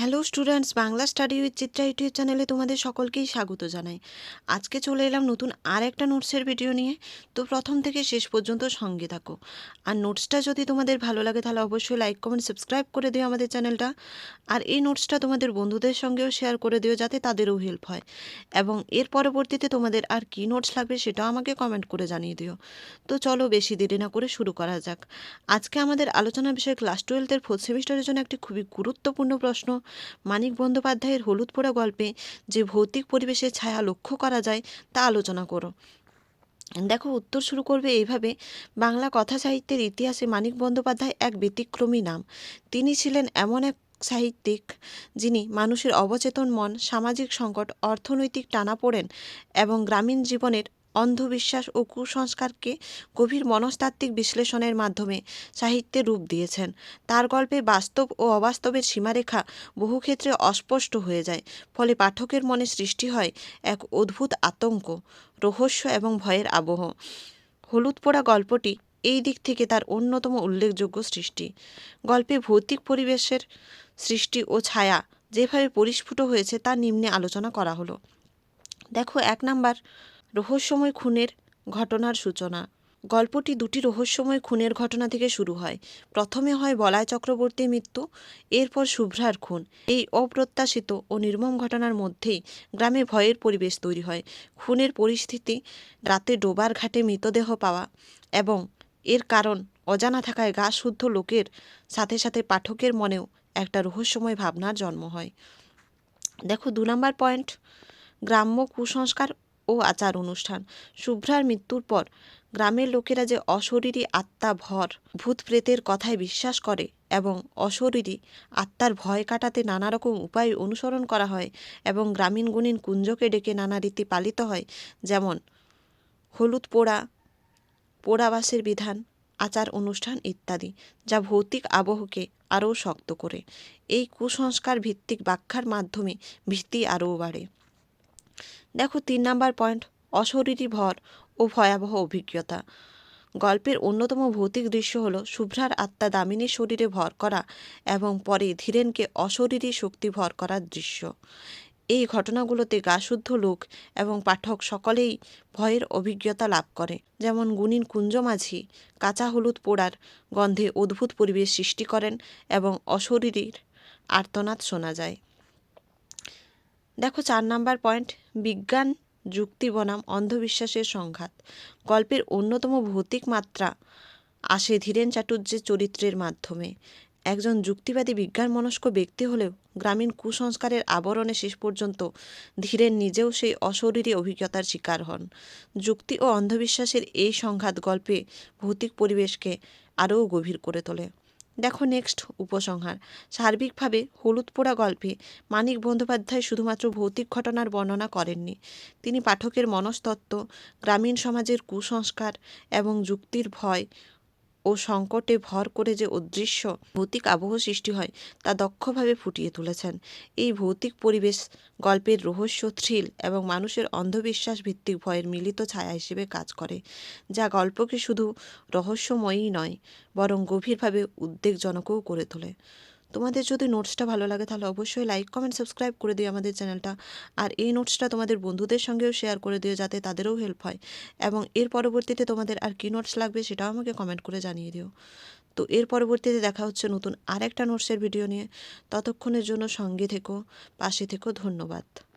Hello students Bangla study with Chitra YouTube চ্যানেলে তোমাদের সকলকেই স্বাগত জানাই। আজকে চলে এলাম নতুন আর একটা নোটসের ভিডিও নিয়ে। তো প্রথম থেকে শেষ পর্যন্ত সঙ্গে থাকো। আর নোটসটা যদি তোমাদের ভালো লাগে, তাহলে অবশ্যই লাইক কমেন্ট সাবস্ক্রাইব করে দিও আমাদের চ্যানেলটা আর এই নোটসটা তোমাদের বন্ধুদের সঙ্গেও শেয়ার করে দিও যাতে তাদেরও হেল্প হয়। এবং এর পরবর্তীতে তোমাদের আর কী নোটস লাগবে সেটাও আমাকে কমেন্ট করে জানিয়ে দিও। তো চলো বেশি দেরি না করে শুরু করা যাক। আজকে আমাদের আলোচনা বিষয় ক্লাস টুয়েলভের ফোর্থ সেমিস্টারের জন্য একটি খুবই গুরুত্বপূর্ণ প্রশ্ন। মানিক বন্দ্যোপাধ্যায়ের হলুদ পোড়া গল্পে যে ভৌতিক পরিবেশের ছায়া লক্ষ্য করা যায়, তা আলোচনা করো। দেখো, উত্তর শুরু করবে এইভাবে, বাংলা কথা সাহিত্যের ইতিহাসে মানিক বন্দ্যোপাধ্যায় এক ব্যতিক্রমী নাম। তিনি ছিলেন এমন এক সাহিত্যিক যিনি মানুষের অবচেতন মন, সামাজিক সংকট, অর্থনৈতিক টানাপোড়েন এবং গ্রামীণ জীবনের অন্ধবিশ্বাস ও কুসংস্কারকে গভীর মনস্তাত্ত্বিক বিশ্লেষণের মাধ্যমে সাহিত্যে রূপ দিয়েছেন। তার গল্পে বাস্তব ও অবাস্তবের সীমারেখা বহু ক্ষেত্রে অস্পষ্ট হয়ে যায়, ফলে পাঠকের মনে সৃষ্টি হয় এক অদ্ভুত আতঙ্ক, রহস্য এবং ভয়ের আবহ। হলুদ পোড়া গল্পটি এই দিক থেকে তার অন্যতম উল্লেখযোগ্য সৃষ্টি। গল্পে ভৌতিক পরিবেশের সৃষ্টি ও ছায়া যেভাবে পরিস্ফুট হয়েছে তা নিম্নে আলোচনা করা হলো। দেখো এক নাম্বার রহস্যময় খুনের ঘটনার সূচনা। গল্পটি দুটি রহস্যময় খুনের ঘটনা থেকে শুরু হয়। প্রথমে হয় বলায় চক্রবর্তীর মৃত্যু, এরপর শুভ্রার খুন। এই অপ্রত্যাশিত ও নির্মম ঘটনার মধ্যেই গ্রামে ভয়ের পরিবেশ তৈরি হয়। খুনের পরিস্থিতি, রাতে ডোবার ঘাটে মৃতদেহ পাওয়া এবং এর কারণ অজানা থাকায় গা শুদ্ধ লোকের সাথে সাথে পাঠকের মনেও একটা রহস্যময় ভাবনার জন্ম হয়। দেখো, দু নম্বর পয়েন্ট, গ্রাম্য কুসংস্কার ও আচার অনুষ্ঠান। শুভ্রার মৃত্যুর পর গ্রামের লোকেরা যে অশরীরী আত্মা ভর, ভূত প্রেতের কথায় বিশ্বাস করে এবং অশরীরী আত্মার ভয় কাটাতে নানা রকম উপায় অনুসরণ করা হয় এবং গ্রামীণ গুণীন কুঞ্জকে ডেকে নানা রীতি পালিত হয়, যেমন হলুদ পোড়া, পোড়াবাসের বিধান, আচার অনুষ্ঠান ইত্যাদি, যা ভৌতিক আবহকে আরও শক্ত করে। এই কুসংস্কার ভিত্তিক ব্যাখ্যার মাধ্যমে ভীতি আরও বাড়ে। দেখো, তিন নাম্বার পয়েন্ট, অশরীরী ভর ও ভয়াবহ অভিজ্ঞতা। গল্পের অন্যতম ভৌতিক দৃশ্য হল শুভ্রার আত্মা দামিনীর শরীরে ভর করা এবং পরে ধীরেনকে অশরীরী শক্তি ভর করার দৃশ্য। এই ঘটনাগুলোতে গাশুদ্ধ লোক এবং পাঠক সকলেই ভয়ের অভিজ্ঞতা লাভ করে। যেমন গুণিন কুঞ্জমাঝি কাঁচা হলুদ পোড়ার গন্ধে অদ্ভুত পরিবেশ সৃষ্টি করেন এবং অশরীরীর আর্তনাদ শোনা যায়। দেখো চার নাম্বার পয়েন্ট, বিজ্ঞান যুক্তি বনাম, অন্ধবিশ্বাসের সংঘাত। গল্পের অন্যতম ভৌতিক মাত্রা আসে ধীরেন চাটুর্যের চরিত্রের মাধ্যমে। একজন যুক্তিবাদী বিজ্ঞান মনস্ক ব্যক্তি হলেও গ্রামীণ কুসংস্কারের আবরণে শেষ পর্যন্ত ধীরেন নিজেও সেই অশরীরী অভিজ্ঞতার শিকার হন। যুক্তি ও অন্ধবিশ্বাসের এই সংঘাত গল্পে ভৌতিক পরিবেশকে আরও গভীর করে তোলে। দেখো নেক্সট উপসংহার। সার্বিকভাবে হলুদ পোড়া গল্পে মানিক বন্দ্যোপাধ্যায় শুধুমাত্র ভৌতিক ঘটনার বর্ণনা করেননি। তিনি পাঠকের মনস্তত্ত্ব, গ্রামীণ সমাজের কুসংস্কার এবং যুক্তির ভয় ও সংকটে ভর করে যে অদৃশ্য ভৌতিক আবহ সৃষ্টি হয়, তা দক্ষভাবে ফুটিয়ে তুলেছেন। এই ভৌতিক পরিবেশ, গল্পের রহস্য, থ্রিল এবং মানুষের অন্ধবিশ্বাস ভিত্তিক ভয়ের মিলিত ছায়া হিসেবে কাজ করে, যা গল্পকে শুধু রহস্যময়ই নয়, বরং গভীরভাবে উদ্বেগজনকও করে তোলে। তোমাদের যদি নোটসটা ভালো লাগে, তাহলে অবশ্যই লাইক কমেন্ট সাবস্ক্রাইব করে দিও আমাদের চ্যানেলটা। আর এই নোটসটা তোমাদের বন্ধুদের সঙ্গেও শেয়ার করে দিও যাতে তাদেরও হেল্প হয়। এবং এর পরবর্তীতে তোমাদের আর কী নোটস লাগবে সেটাও আমাকে কমেন্ট করে জানিয়ে দিও। তো এর পরবর্তীতে দেখা হচ্ছে নতুন আরেকটা নোটসের ভিডিও নিয়ে। ততক্ষণের জন্য সঙ্গে থেকো, পাশে থেকো, ধন্যবাদ।